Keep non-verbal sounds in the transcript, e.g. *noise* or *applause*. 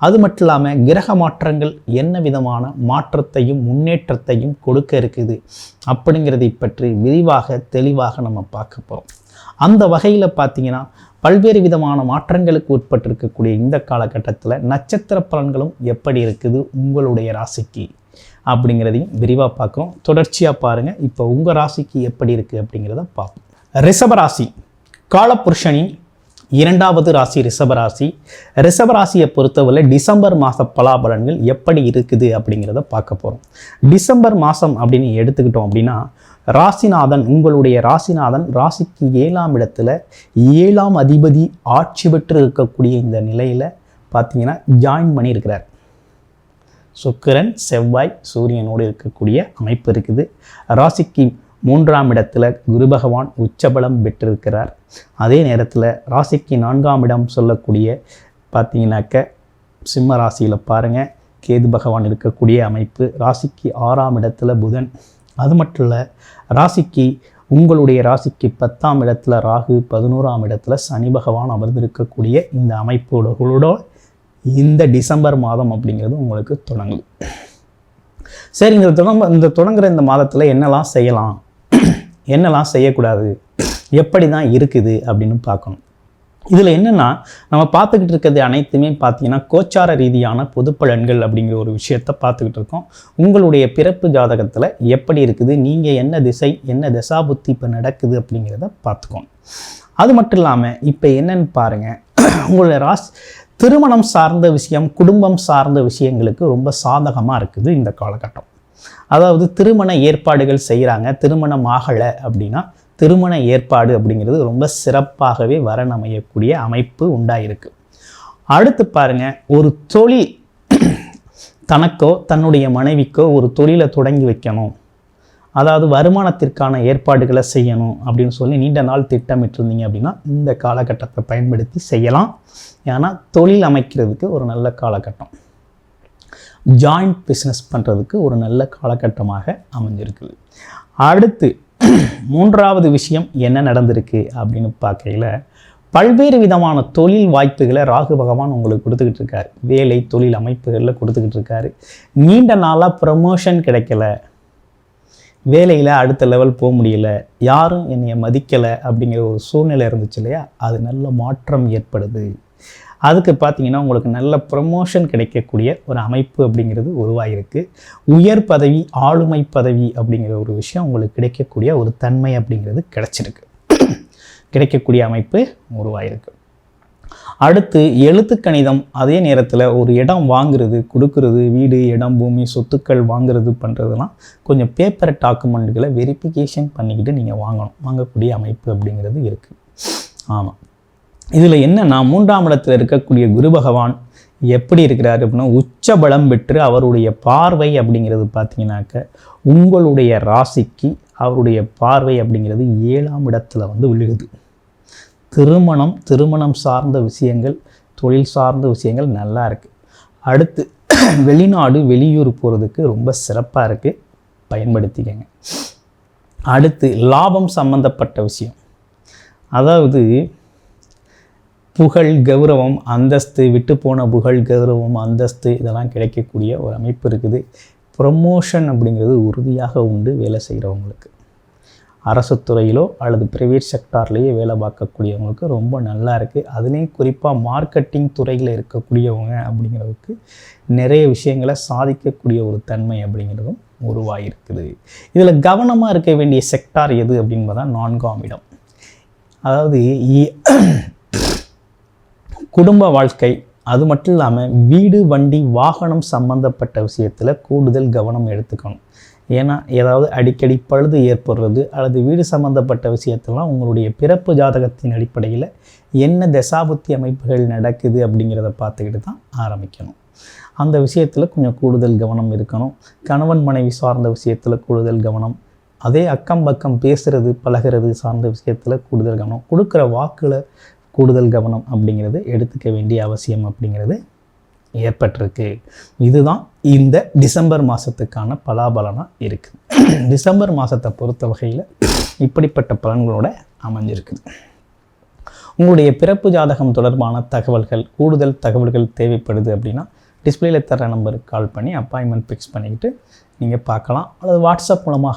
அது மட்டும் இல்லாமல் கிரக மாற்றங்கள் என்ன விதமான மாற்றத்தையும் முன்னேற்றத்தையும் கொடுக்க இருக்குது அப்படிங்கிறதை பற்றி விரிவாக தெளிவாக நம்ம பார்க்க போகிறோம் அந்த வகையில் பார்த்தீங்கன்னா பல்வேறு விதமான மாற்றங்களுக்கு உட்பட்டிருக்கக்கூடிய இந்த காலகட்டத்தில் நட்சத்திர பலன்களும் எப்படி இருக்குது உங்களுடைய ராசிக்கு அப்படிங்கிறதையும் விரிவாக பார்க்குறோம். தொடர்ச்சியாக பாருங்கள் இப்போ உங்கள் ராசிக்கு எப்படி இருக்குது அப்படிங்கிறத பார்ப்போம். ரிஷபராசி காலபுருஷனின் இரண்டாவது ராசி ரிஷபராசி ரிஷபராசியை பொறுத்தவரை டிசம்பர் மாத பலாபலன்கள் எப்படி இருக்குது அப்படிங்கிறத பார்க்க போகிறோம் டிசம்பர் மாதம் அப்படின்னு எடுத்துக்கிட்டோம் அப்படின்னா ராசிநாதன் உங்களுடைய ராசிநாதன் ராசிக்கு ஏழாம் இடத்துல ஏழாம் அதிபதி ஆட்சி பெற்று இருக்கக்கூடிய இந்த நிலையில் பார்த்தீங்கன்னா ஜாயின் பண்ணியிருக்கிறார். சுக்கிரன் செவ்வாய் சூரியனோடு இருக்கக்கூடிய அமைப்பு இருக்குது. ராசிக்கு மூன்றாம் இடத்துல குரு பகவான் உச்சபலம் பெற்றிருக்கிறார். அதே நேரத்தில் ராசிக்கு நான்காம் இடம் சொல்லக்கூடிய பார்த்தீங்கன்னாக்க சிம்ம ராசியில் பாருங்கள் கேது பகவான் இருக்கக்கூடிய அமைப்பு. ராசிக்கு ஆறாம் இடத்துல புதன். அது மட்டும் இல்லை ராசிக்கு உங்களுடைய ராசிக்கு பத்தாம் இடத்துல ராகு பதினோராம் இடத்துல சனி பகவான் அமர்ந்திருக்கக்கூடிய இந்த அமைப்போடுகளோட இந்த டிசம்பர் மாதம் அப்படிங்கிறது உங்களுக்கு தொடங்குது சரி இந்த தொடங்க இந்த தொடங்குற இந்த மாதத்தில் என்னெல்லாம் செய்யலாம்? என்னெல்லாம் செய்யக்கூடாது? எப்படி தான் இருக்குது அப்படின்னு பார்க்கணும். இதில் என்னென்னா நம்ம பார்த்துக்கிட்டு இருக்கிறது அனைத்துமே பார்த்தீங்கன்னா கோச்சார ரீதியான பொது பலன்கள் அப்படிங்கிற ஒரு விஷயத்தை பார்த்துக்கிட்டு இருக்கோம். உங்களுடைய பிறப்பு ஜாதகத்தில் எப்படி இருக்குது? நீங்கள் என்ன திசை என்ன தசாபுத்தி இப்போ நடக்குது அப்படிங்கிறத பார்த்துக்கோங்க. அது மட்டும் இல்லாமல் இப்போ என்னன்னு பாருங்கள் உங்களுடைய ராஸ் திருமணம் சார்ந்த விஷயம் குடும்பம் சார்ந்த விஷயங்களுக்கு ரொம்ப சாதகமாக இருக்குது இந்த காலகட்டம். அதாவது திருமண ஏற்பாடுகள் செய்கிறாங்க திருமணம் ஆகலை அப்படின்னா திருமண ஏற்பாடு அப்படிங்கிறது ரொம்ப சிறப்பாகவே வரணமையக்கூடிய அமைப்பு உண்டாயிருக்கு. அடுத்து பாருங்க ஒரு தொழில் தனக்கோ தன்னுடைய மனைவிக்கோ ஒரு தொழிலை தொடங்கி வைக்கணும். அதாவது வருமானத்திற்கான ஏற்பாடுகளை செய்யணும் அப்படின்னு சொல்லி நீண்ட நாள் திட்டமிட்டிருந்தீங்க அப்படின்னா இந்த காலகட்டத்தை பயன்படுத்தி செய்யலாம். ஏன்னா தொழில் அமைக்கிறதுக்கு ஒரு நல்ல காலகட்டம். ஜாயிண்ட் பிஸ்னஸ் பண்ணுறதுக்கு ஒரு நல்ல காலகட்டமாக அமைஞ்சிருக்குது. அடுத்து மூன்றாவது விஷயம் என்ன நடந்திருக்கு அப்படின்னு பார்க்கையில் பல்வேறு விதமான தொழில் வாய்ப்புகளை ராகு பகவான் உங்களுக்கு கொடுத்துக்கிட்டு இருக்காரு. வேலை தொழில் அமைப்புகளில் கொடுத்துக்கிட்டு இருக்காரு. நீண்ட நாளாக ப்ரமோஷன் கிடைக்கல. வேலையில் அடுத்த லெவல் போக முடியல. யாரும் என்னை மதிக்கலை அப்படிங்கிற ஒரு சூழ்நிலை இருந்துச்சு இல்லையா? அது நல்ல மாற்றம் ஏற்படுது. அதுக்கு பார்த்தீங்கன்னா உங்களுக்கு நல்ல ப்ரமோஷன் கிடைக்கக்கூடிய ஒரு அமைப்பு அப்படிங்கிறது உருவாகிருக்கு உயர் பதவி ஆளுமை பதவி அப்படிங்கிற ஒரு விஷயம் உங்களுக்கு கிடைக்கக்கூடிய ஒரு தன்மை அப்படிங்கிறது கிடைச்சிருக்கு. கிடைக்கக்கூடிய அமைப்பு உருவாகிருக்கு அடுத்து எழுத்து கணிதம். அதே நேரத்தில் ஒரு இடம் வாங்குறது கொடுக்கறது வீடு இடம் பூமி சொத்துக்கள் வாங்குறது பண்ணுறதுலாம் கொஞ்சம் பேப்பர் டாக்குமெண்ட்டுகளை வெரிஃபிகேஷன் பண்ணிக்கிட்டு நீங்கள் வாங்கணும். வாங்கக்கூடிய அமைப்பு அப்படிங்கிறது இருக்குது ஆமாம் இதில் என்ன? நான் மூன்றாம் இடத்தில் இருக்கக்கூடிய குரு பகவான் எப்படி இருக்கிறார் அப்படின்னா உச்ச பலம் பெற்று அவருடைய பார்வை அப்படிங்கிறது பார்த்தீங்கன்னாக்க உங்களுடைய ராசிக்கு அவருடைய பார்வை அப்படிங்கிறது ஏழாம் இடத்துல வந்து விழுகுது. திருமணம் திருமணம் சார்ந்த விஷயங்கள் தொழில் சார்ந்த விஷயங்கள் நல்லா இருக்குது அடுத்து *clears throat* வெளிநாடு வெளியூர் போகிறதுக்கு ரொம்ப சிறப்பாக இருக்குது பயன்படுத்திக்கங்க. அடுத்து லாபம் சம்மந்தப்பட்ட விஷயம். அதாவது புகழ் கௌரவம் அந்தஸ்து விட்டு போன புகழ் கௌரவம் அந்தஸ்து இதெல்லாம் கிடைக்கக்கூடிய ஒரு அமைப்பு இருக்குது. ப்ரொமோஷன் அப்படிங்கிறது உறுதியாக உண்டு வேலை செய்கிறவங்களுக்கு அரசு துறையிலோ அல்லது ப்ரைவேட் செக்டார்லேயே வேலை பார்க்கக்கூடியவங்களுக்கு ரொம்ப நல்லா இருக்குது அதுலேயும் குறிப்பாக மார்க்கெட்டிங் துறையில் இருக்கக்கூடியவங்க அப்படிங்கிறதுக்கு நிறைய விஷயங்களை சாதிக்கக்கூடிய ஒரு தன்மை அப்படிங்கிறதும் உருவாகிருக்குது இதில் கவனமாக இருக்க வேண்டிய செக்டார் எது அப்படின்னு பார்த்தா நான்காம் இடம். அதாவது குடும்ப வாழ்க்கை அது மட்டும் இல்லாமல் வீடு வண்டி வாகனம் சம்பந்தப்பட்ட விஷயத்தில் கூடுதல் கவனம் எடுத்துக்கணும். ஏன்னா ஏதாவது அடிக்கடி பழுது ஏற்படுறது அல்லது வீடு சம்மந்தப்பட்ட விஷயத்தெல்லாம் உங்களுடைய பிறப்பு ஜாதகத்தின் அடிப்படையில் என்ன தசாபுத்தி அமைப்புகள் நடக்குது அப்படிங்கிறத பார்த்துக்கிட்டு தான் ஆரம்பிக்கணும். அந்த விஷயத்தில் கொஞ்சம் கூடுதல் கவனம் இருக்கணும். கணவன் மனைவி சார்ந்த விஷயத்தில் கூடுதல் கவனம். அதே அக்கம் பக்கம் பேசுகிறது பழகிறது சார்ந்த விஷயத்தில் கூடுதல் கவனம். கொடுக்குற வாக்கில் கூடுதல் கவனம் அப்படிங்கிறது எடுத்துக்க வேண்டிய அவசியம் அப்படிங்கிறது ஏற்பட்டிருக்கு. இதுதான் இந்த டிசம்பர் மாதத்துக்கான பலாபலனாக இருக்குது டிசம்பர் மாதத்தை பொறுத்த வகையில் இப்படிப்பட்ட பலன்களோட அமைஞ்சிருக்குது உங்களுடைய பிறப்பு ஜாதகம் தொடர்பான தகவல்கள் கூடுதல் தகவல்கள் தேவைப்படுது அப்படின்னா டிஸ்பிளேல தர நம்பருக்கு கால் பண்ணி அப்பாயின்மெண்ட் ஃபிக்ஸ் பண்ணிக்கிட்டு நீங்கள் பார்க்கலாம். அல்லது வாட்ஸ்அப் மூலமாகவும்